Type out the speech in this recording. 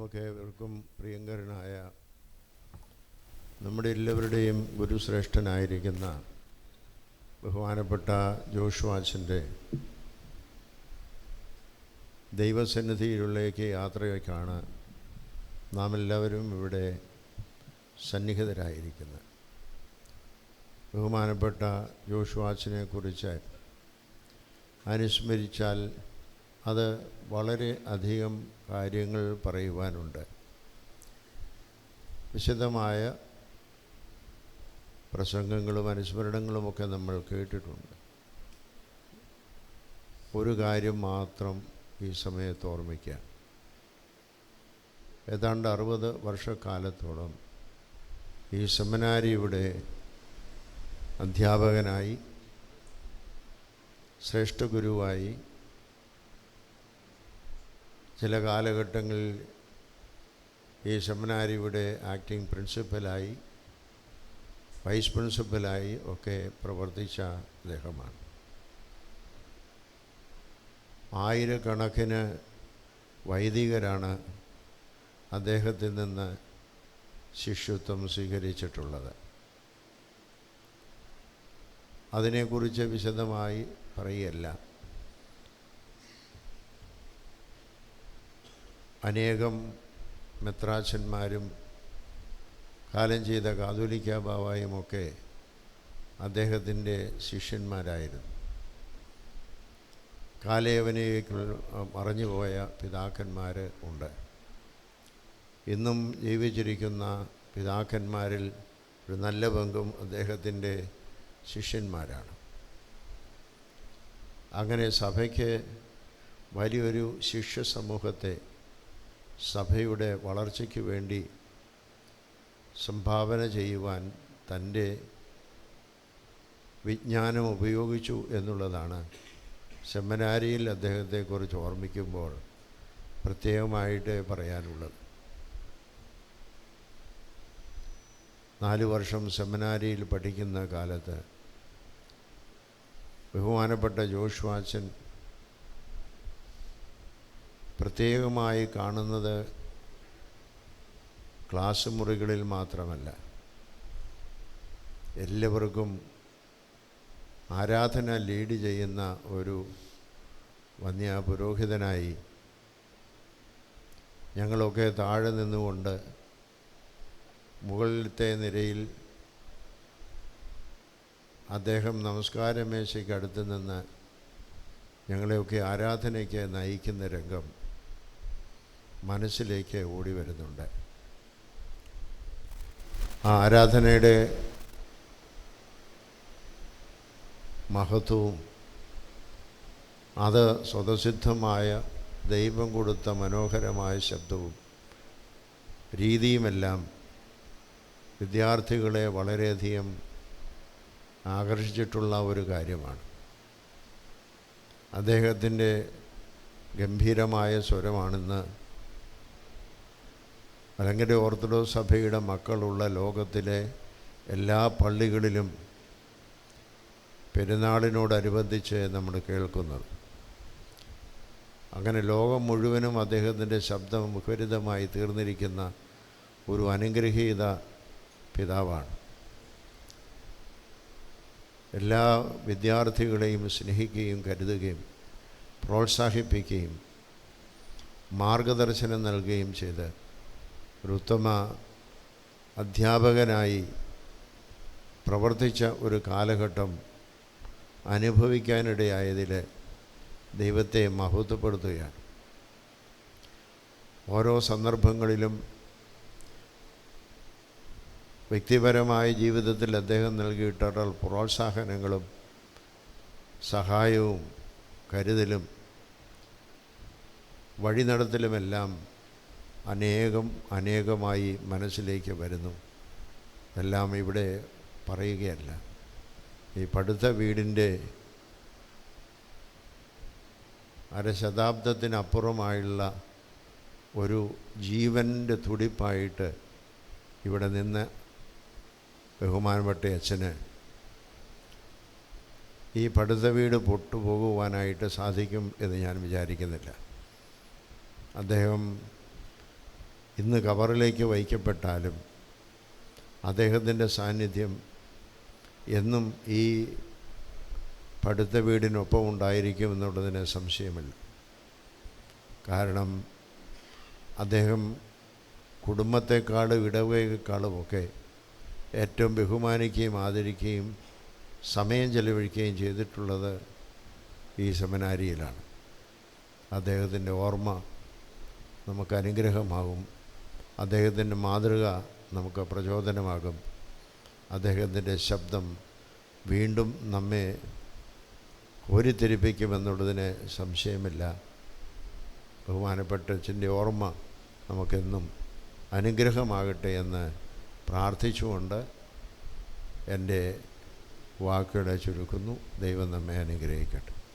നമുക്ക് ഏവർക്കും പ്രിയങ്കരനായ നമ്മുടെ എല്ലാവരുടെയും ഗുരുശ്രേഷ്ഠനായിരിക്കുന്ന ബഹുമാനപ്പെട്ട ജോഷുവാച്ചന്റെ ദൈവസന്നിധിയിലേക്ക് യാത്രയ്ക്കാണ് നാം എല്ലാവരും ഇവിടെ സന്നിഹിതരായിരിക്കുന്നത്. ബഹുമാനപ്പെട്ട ജോഷുവാച്ചനെ കുറിച്ച് അനുസ്മരിച്ചാൽ അത് വളരെ അധികം കാര്യങ്ങൾ പറയുവാനുണ്ട്. വിശദമായ പ്രസംഗങ്ങളും അനുസ്മരണങ്ങളുമൊക്കെ നമ്മൾ കേട്ടിട്ടുണ്ട്. ഒരു കാര്യം മാത്രം ഈ സമയത്ത് ഓർമ്മിക്കുക ഏതാണ്ട് അറുപത് വർഷക്കാലത്തോളം ഈ സെമിനാരിയുടെ അധ്യാപകനായി ശ്രേഷ്ഠ ഗുരുവായി ചില കാലഘട്ടങ്ങളിൽ ഈ സെമിനാരിയുടെ ആക്ടിംഗ് പ്രിൻസിപ്പലായി വൈസ് പ്രിൻസിപ്പലായി ഒക്കെ പ്രവർത്തിച്ച അദ്ദേഹമാണ്. ആയിരക്കണക്കിന് വൈദികരാണ് അദ്ദേഹത്തിൽ നിന്ന് ശിഷ്യത്വം സ്വീകരിച്ചിട്ടുള്ളത്. അതിനെക്കുറിച്ച് വിശദമായി പറയുകയല്ല. അനേകം മെത്രാച്ചന്മാരും കാലം ചെയ്ത കാതോലിക്ക ബാവായുമൊക്കെ അദ്ദേഹത്തിന്റെ ശിഷ്യന്മാരായിരുന്നു. കാലയവനേക്ക് മറഞ്ഞുപോയ പിതാക്കന്മാർ ഉണ്ട്. ഇന്നും ജീവിച്ചിരിക്കുന്ന പിതാക്കന്മാരിൽ ഒരു നല്ല പങ്കും അദ്ദേഹത്തിന്റെ ശിഷ്യന്മാരാണ്. അങ്ങനെ സഭയ്ക്ക് വലിയൊരു ശിഷ്യ സമൂഹത്തെ സഭയുടെ വളർച്ചയ്ക്ക് വേണ്ടി സംഭാവന ചെയ്യുവാൻ തന്റെ വിജ്ഞാനം ഉപയോഗിച്ചു എന്നുള്ളതാണ്. സെമിനാരിയിൽ അദ്ദേഹത്തെക്കുറിച്ച് ഓർമ്മിക്കുമ്പോൾ പ്രത്യേകമായിട്ട് പറയാനുള്ളത്. നാല് വർഷം സെമിനാരിയിൽ പഠിക്കുന്ന കാലത്ത് ബഹുമാനപ്പെട്ട ജോഷ് വാച്ചൻ പ്രത്യേകമായി കാണുന്നത് ക്ലാസ് മുറികളിൽ മാത്രമല്ല. എല്ലാവർക്കും ആരാധന ലീഡ് ചെയ്യുന്ന ഒരു വന്യ പുരോഹിതനായി ഞങ്ങളൊക്കെ താഴെ നിന്നുകൊണ്ട് മുകളിലത്തെ നിരയിൽ അദ്ദേഹം നമസ്കാരമേശയ്ക്ക് അടുത്ത് നിന്ന് ഞങ്ങളെയൊക്കെ ആരാധനയ്ക്ക് നയിക്കുന്ന രംഗം മനസ്സിലേക്ക് ഓടി വരുന്നുണ്ട്. ആ ആരാധനയുടെ മഹത്വവും അത് സ്വതസിദ്ധമായ ദൈവം കൊടുത്ത മനോഹരമായ ശബ്ദവും രീതിയുമെല്ലാം വിദ്യാർത്ഥികളെ വളരെയധികം ആകർഷിച്ചിട്ടുള്ള ഒരു കാര്യമാണ്. അദ്ദേഹത്തിന്റെ ഗംഭീരമായ സ്വരമാണെന്ന് മലങ്കര ഓർത്തഡോക്സ് സഭയുടെ മക്കളുള്ള ലോകത്തിലെ എല്ലാ പള്ളികളിലും പെരുന്നാളിനോടനുബന്ധിച്ച് നമ്മൾ കേൾക്കുന്നത്. അങ്ങനെ ലോകം മുഴുവനും അദ്ദേഹത്തിന്റെ ശബ്ദം മുഖരിതമായി തീർന്നിരിക്കുന്ന ഒരു അനുഗ്രഹീത പിതാവാണ്. എല്ലാ വിദ്യാർത്ഥികളെയും സ്നേഹിക്കുകയും കരുതുകയും പ്രോത്സാഹിപ്പിക്കുകയും മാർഗദർശനം നൽകുകയും ചെയ്ത് ഒരു ഉത്തമ അധ്യാപകനായി പ്രവർത്തിച്ച ഒരു കാലഘട്ടം അനുഭവിക്കാനിടയായതിൽ ദൈവത്തെ മഹത്വപ്പെടുത്തുകയാണ്. ഓരോ സന്ദർഭങ്ങളിലും വ്യക്തിപരമായ ജീവിതത്തിൽ അദ്ദേഹം നൽകിയിട്ടുള്ള പ്രോത്സാഹനങ്ങളും സഹായവും കരുതലും വഴി നടത്തലുമെല്ലാം അനേകം അനേകമായി മനസ്സിലേക്ക് വരുന്നു. എല്ലാം ഇവിടെ പറയുകയല്ല. ഈ പടുത്ത വീടിന്റെ അരശതാബ്ദത്തിനപ്പുറമായുള്ള ഒരു ജീവന്റെ തുടിപ്പായിട്ട് ഇവിടെ നിന്ന് ബഹുമാനപ്പെട്ട അച്ഛന് ഈ പടുത്ത വീട് പൊട്ടുപോകുവാനായിട്ട് സാധിക്കും എന്ന് ഞാൻ വിചാരിക്കുന്നില്ല. അദ്ദേഹം ഇന്ന് കവറിലേക്ക് വഹിക്കപ്പെട്ടാലും അദ്ദേഹത്തിന്റെ സാന്നിധ്യം എന്നും ഈ പഠിത്ത വീടിനൊപ്പം ഉണ്ടായിരിക്കും എന്നുള്ളതിന് സംശയമില്ല. കാരണം അദ്ദേഹം കുടുംബത്തെക്കാളും ഇടവകയെക്കാളുമൊക്കെ ഏറ്റവും ബഹുമാനിക്കുകയും ആദരിക്കുകയും സമയം ചെലവഴിക്കുകയും ചെയ്തിട്ടുള്ളത് ഈ സെമിനാരിയിലാണ്. അദ്ദേഹത്തിന്റെ ഓർമ്മ നമുക്ക് അനുഗ്രഹമാകും. അദ്ദേഹത്തിന്റെ മാതൃക നമുക്ക് പ്രചോദനമാകും. അദ്ദേഹത്തിന്റെ ശബ്ദം വീണ്ടും നമ്മെ ഓരിത്തിരിപ്പിക്കുമെന്നുള്ളതിന് സംശയമില്ല. ബഹുമാനപ്പെട്ട അച്ഛന്റെ ഓർമ്മ നമുക്കെന്നും അനുഗ്രഹമാകട്ടെ എന്ന് പ്രാർത്ഥിച്ചുകൊണ്ട് എന്റെ വാക്കുകളെ ചുരുക്കുന്നു. ദൈവം നമ്മെ അനുഗ്രഹിക്കട്ടെ.